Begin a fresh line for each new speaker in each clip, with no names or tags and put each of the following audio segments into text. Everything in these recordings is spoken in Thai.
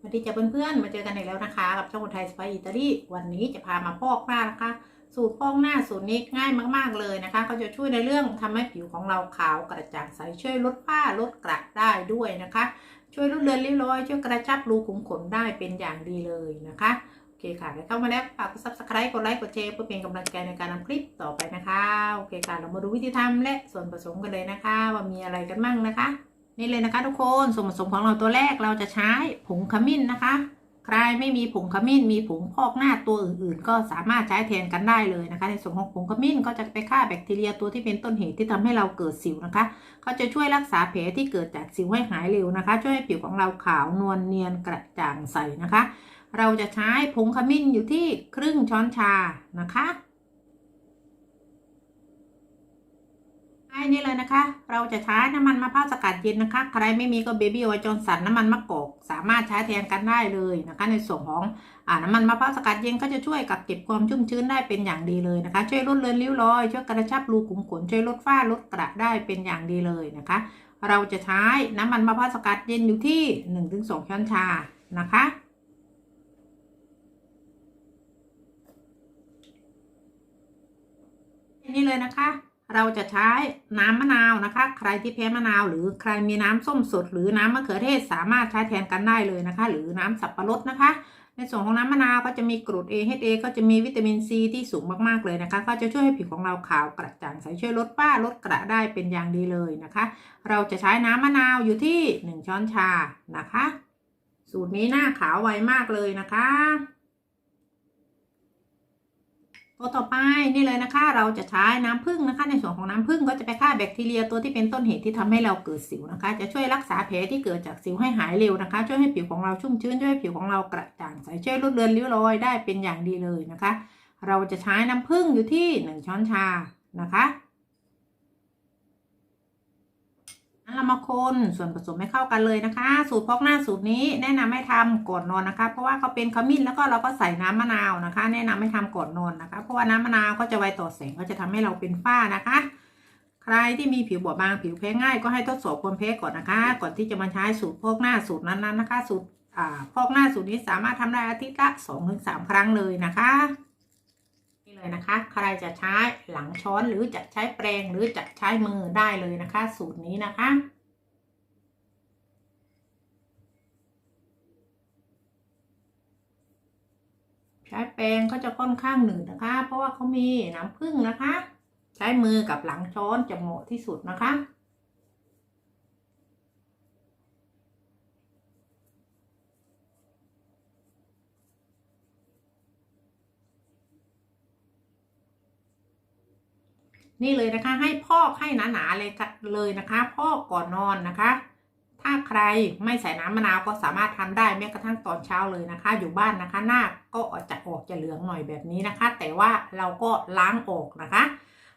สวัสดีจ้าเพื่อนๆ มาเจอกันอีกแล้วนะคะ กับช่องคนไทยสไปอิตาลีวันนี้จะพามาพอกหน้านะคะ สูตรพอกหน้าสูตรนี้ง่ายมากๆเลยนะคะ ก็จะช่วยในเรื่องทำให้ผิวของเราขาวกระจ่างใสช่วยลดฝ้าลดกระได้ด้วยนะคะ ช่วยลดเลือนริ้วรอย ช่วยกระชับรูขุมขนได้เป็นอย่างดีเลยนะคะโอเคค่ะเข้ามาแล้วฝากกด subscribe กดไลค์กดแชร์เพื่อเป็นกำลังใจในการทำคลิปต่อไปนะคะโอเคค่ะเรามาดูวิธีทำและส่วนผสมกันเลยนะคะ ว่ามีอะไรกันบ้างนะคะ นี่เลยนะคะทุกคนส่วนผสมของเราตัวแรกเราจะใช้ผงขมิ้นนะคะ ใครไม่มีผงขมิ้น มีผงพอกหน้าตัวอื่นๆ ก็สามารถใช้แทนกันได้เลยนะคะ ในส่วนของผงขมิ้นก็จะไปฆ่าแบคทีเรียตัวที่เป็นต้นเหตุที่ทำให้เราเกิดสิวนะคะเขาจะช่วยรักษาแผลที่เกิดจากสิวให้หายเร็วนะคะ ช่วยให้ผิวของเราขาวนวลเนียนกระจ่างใสนะคะ เราจะใช้ผงขมิ้นอยู่ที่ครึ่งช้อนชานะคะ ให้นี่เลยนะคะ เราจะใช้น้ำมันมะพร้าวสกัดเย็นนะคะ ใครไม่มีก็เบบี้ออยจอนสันน้ำมันมะกอกสามารถใช้แทนกันได้เลยนะคะ ในส่วนของอ่าน้ำมันมะพร้าวสกัดเย็นก็จะช่วยกับเก็บความชุ่มชื้นได้เป็นอย่างดีเลยนะคะ ช่วยลดเลือนริ้วรอย ช่วยกระชับรูขุมขน ช่วยลดฝ้าลดกระได้เป็นอย่างดีเลยนะคะ เราจะใช้น้ำมันมะพร้าวสกัดเย็นอยู่ที่ 1-2ช้อนชานะคะนี่เลยนะคะ เราจะใช้น้ำมะนาวนะคะ ใครที่แพ้มะนาว หรือใครมีน้ำส้มสด หรือน้ำมะเขือเทศสามารถใช้แทนกันได้เลยนะคะ หรือน้ำสับปะรดนะคะ ในส่วนของน้ำมะนาวก็จะมีกรด AHA ก็จะมีวิตามินซีที่สูงมากๆเลยนะคะ ก็จะช่วยให้ผิวของเราขาวกระจ่างใสช่วยลดฝ้าลดกระได้เป็นอย่างดีเลยนะคะ เราจะใช้น้ำมะนาวอยู่ที่ 1 ช้อนชานะคะ สูตรนี้หน้าขาวไวมากเลยนะคะ ตัวต่อไปนี่เลยนะคะ เราจะใช้น้ำผึ้งนะคะ ในส่วนของน้ำผึ้งก็จะไปฆ่าแบคทีเรียตัวที่เป็นต้นเหตุที่ทำให้เราเกิดสิวนะคะ จะช่วยรักษาแผลที่เกิดจากสิวให้หายเร็วนะคะ ช่วยให้ผิวของเราชุ่มชื้นช่วยให้ผิวของเรากระจ่างใสช่วยลดเลือนริ้วรอยได้เป็นอย่างดีเลยนะคะ เราจะใช้น้ำผึ้งอยู่ที่หนึ่งช้อนชานะคะ เรามาคนส่วนผสมให้เข้ากันเลยนะคะ สูตรพอกหน้าสูตรนี้แนะนำให้ทำก่อนนอนนะคะ เพราะว่าเขาเป็นขมิ้นแล้วก็เราก็ใส่น้ำมะนาวนะคะ แนะนำให้ทำก่อนนอนนะคะ เพราะว่าน้ำมะนาวก็จะไวต่อแสงก็จะทำให้เราเป็นฝ้านะคะ ใครที่มีผิวบอบบางผิวแพ้ง่าย ก็ให้ทดสอบความแพ้ก่อนนะคะ ก่อนที่จะมาใช้สูตรพอกหน้าสูตรนั้นๆนะคะ สูตรพอกหน้าสูตรนี้สามารถทำได้อาทิตย์ละสองถึงสามครั้งเลยนะคะ เลยนะคะ ใครจะใช้หลังช้อนหรือจะใช้แปรงหรือจะใช้มือได้เลยนะคะ สูตรนี้นะคะใช้แปรงก็จะค่อนข้างหนืดนะคะ เพราะว่าเขามีน้ำผึ้งนะคะ ใช้มือกับหลังช้อนจะเหมาะที่สุดนะคะ นี่เลยนะคะ ให้พอกให้หนาๆเลยเลยนะคะพอกก่อนนอนนะคะ ถ้าใครไม่ใส่น้ำมะนาวก็สามารถทำได้แม้กระทั่งตอนเช้าเลยนะคะ อยู่บ้านนะคะหน้าก็จะออกจะเหลืองหน่อยแบบนี้นะคะ แต่ว่าเราก็ล้างออกนะคะ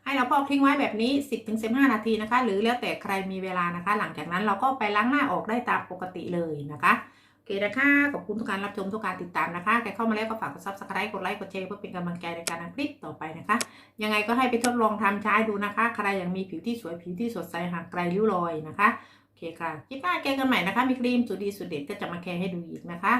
ให้เราพอกทิ้งไว้แบบนี้ 10-15 นาทีนะคะ หรือแล้วแต่ใครมีเวลานะคะ หลังจากนั้นเราก็ไปล้างหน้าออกได้ตามปกติเลยนะคะ โอเคนะคะ ขอบคุณทุกการรับชมทุกการติดตามนะคะ ใครเข้ามาแล้วก็ฝากกดซับสไครต์กดไลค์ กดแชร์เพื่อเป็นกำลังใจในการทำคลิปต่อไปนะคะ ยังไงก็ให้ไปทดลองทำใช้ดูนะคะ ใครยังมีผิวที่สวยผิวที่สดใสห่างไกลริ้วรอยนะคะ โอเคค่ะ คลิปหน้าแกกันใหม่นะคะ มีครีมสุดดีสุดเด็ดก็จะมาแชร์ให้ดูอีกนะคะ